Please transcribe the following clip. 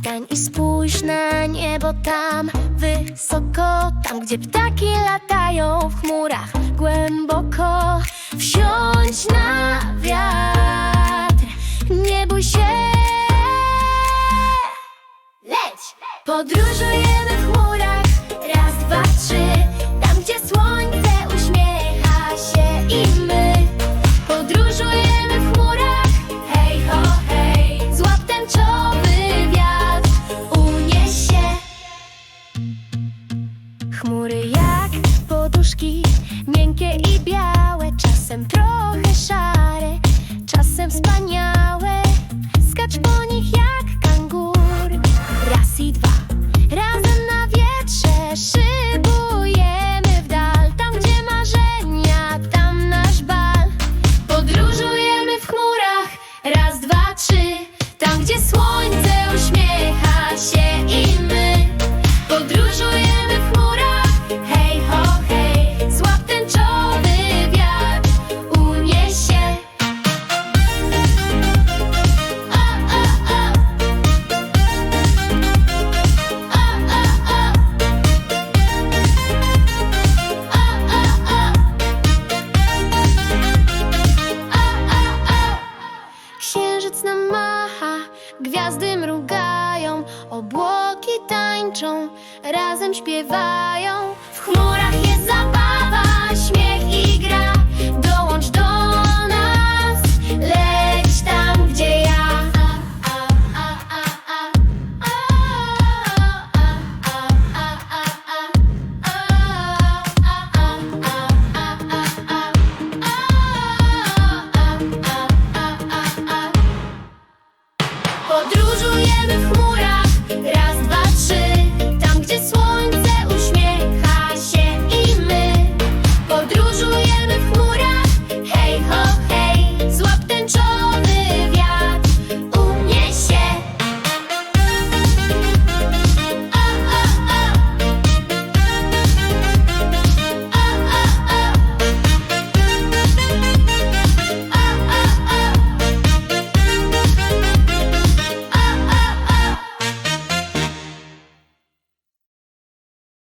Wstań i spójrz na niebo tam wysoko, tam gdzie ptaki latają w chmurach głęboko. Wsiądź na wiatr, nie bój się. Leć! Podróżujemy w chmurach, raz, dwa, trzy, tam gdzie słońce Chmury jak poduszki, miękkie i białe, czasem trochę szare, czasem wspaniałe. Skacz po nich jak kangur, raz i dwa, razem na wietrze szybujemy w dal, tam gdzie marzenia, tam nasz bal. Podróżujemy w chmurach, raz, dwa, trzy, tam gdzie słońce gwiazdy mrugają, obłoki tańczą, razem śpiewają. W chmurach Podróżujemy w